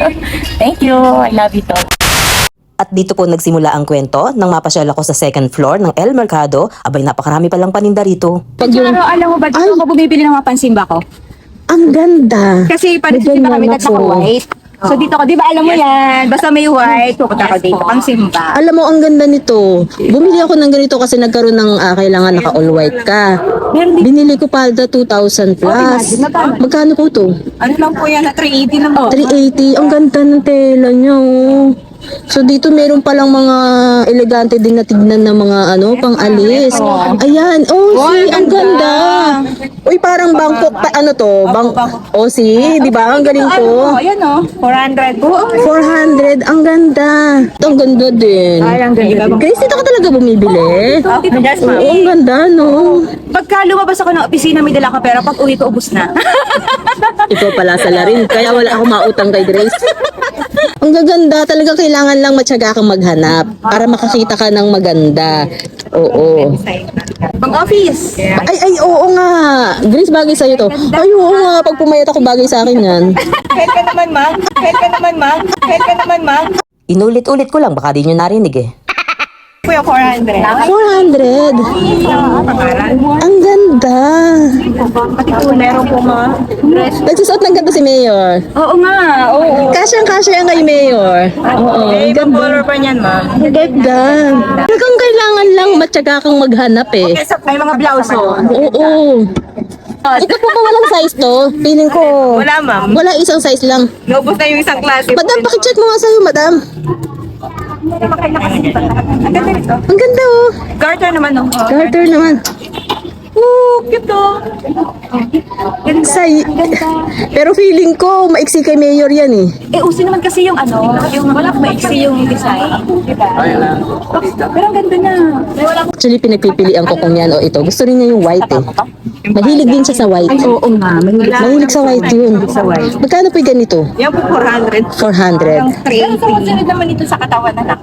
Thank you. I love you tol. At dito po nagsimula ang kwento nang mapasyal ako sa second floor ng El Mercado. Abay napakarami palang paninda rito. Pag yung, Pero alam mo ba, dito ako bumibili ng mga pansimba ko? ang ganda. Kasi pansimba kami ganyan ako. nagpaka-white. So dito ko, di ba alam mo yan, basta may white, pupunta ko dito, pansimba. Alam mo, ang ganda nito. Bumili ako ng ganito kasi nagkaroon ng ah, kailangan naka all white ka. Binili ko palda 2,000 plus. Magkano po to? Ano lang po yan, na 380 lang po. 380. Ang ganda ng tela niya, oh. So dito meron palang mga elegante din na tignan na mga ano, pang alis. Ayan, oh, see, ang ganda. Uy, parang Bangkok, pa, ano to? Bang, oh, see, di ba? Ang galing Oh, ko. ayan o, 400 po. 400, ang ganda. Ang ganda din. Ay, ang ganda. Grace, dito ka talaga bumibili? Yes, Oo, ang ganda, no? Pagka lumabas ako ng opisina, may dala ka pera. Pag uwi ko, ubus na. Ikaw pala sa larin, kaya wala akong mautang kay Grace. Ang gaganda, talaga kailangan lang matyaga kang maghanap para makakita ka ng maganda. Oo. Pang office. Ay, ay, oo nga. Grace, bagay sa'yo to. Ay, oo nga. Pag pumayat ako, bagay sa akin yan. Head ka naman, ma. Head ka naman, ma. Head ka naman, ma. Inulit-ulit ko lang baka di nyo narinig eh. Kuya, 400. 400. Ang ganda. Pati po, meron po, ma. Dress. Nagsusuot ng ganito si Mayor. Oo nga, oo. Kasyang-kasya kay Mayor. Oo, Eh, ang ibang ganda. color pa niyan, ma. Ang ganda. Talagang kailangan lang matyaga kang maghanap eh. Kesa may mga blouse, oh. Oo. Ito po ba walang size to? Feeling ko. Wala, ma'am. Wala isang size lang. Naubos na yung isang klase. Madam, pakichat mo nga sa'yo, madam. Ang ganda nito. Ang ganda oh. Garter naman, oh. Garter naman. Oh, cute, oh. Say, pero feeling ko, maiksi kay Mayor yan eh. Eh, uso naman kasi yung ano, yung wala maiksi yung design. Diba? Pero ang ganda na. May wala Actually, pinagpipilian ko kung yan o ito. Gusto rin niya yung white eh. Mahilig din siya sa white. Oo nga, mahilig. Mahilig sa white yun. Magkano po yung ganito? Yan po 400. 400. Ang 380. Pero susunod naman ito sa katawan na lang.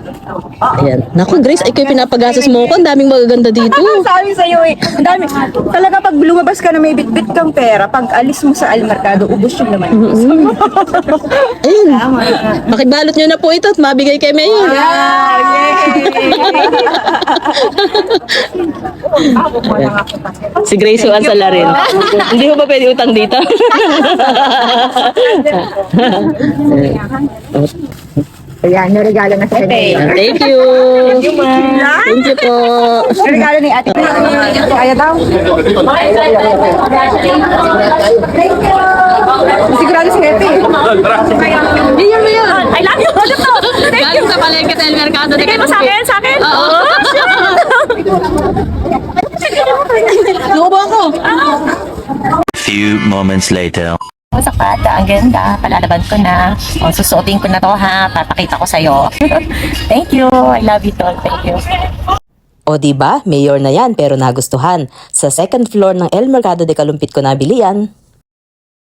Ayan. Naku, Grace, ay kayo pinapagastos mo ko. Ang daming magaganda dito. Sabi sa'yo eh, ang dami. Talaga pag lumabas ka na may bitbit kang pera, pag alis mo sa almarkado, ubos yung laman. Ayun. Makibalot nyo na po ito at mabigay kay Mayor. Si Grace ang sala rin. Hindi mo ba pwede utang dito? Ayan, yung regalo na sa Mayor. Thank you. Thank you po. Yung regalo ni ate. Kaya daw. Sigurado si Ate. Mayor, Mayor. I love you. Ano to? Galing sa palengke sa El Mercado. Bigay mo sa akin, sa akin? Oo. Lubo ako. Few moments later. Sa pata, ang ganda. Palalaban ko na. O, susuotin ko na to ha. Papakita ko sa'yo. Thank you. I love you tol. Thank you. O di ba, mayor na yan pero nagustuhan. Sa second floor ng El Mercado de Calumpit ko nabili yan.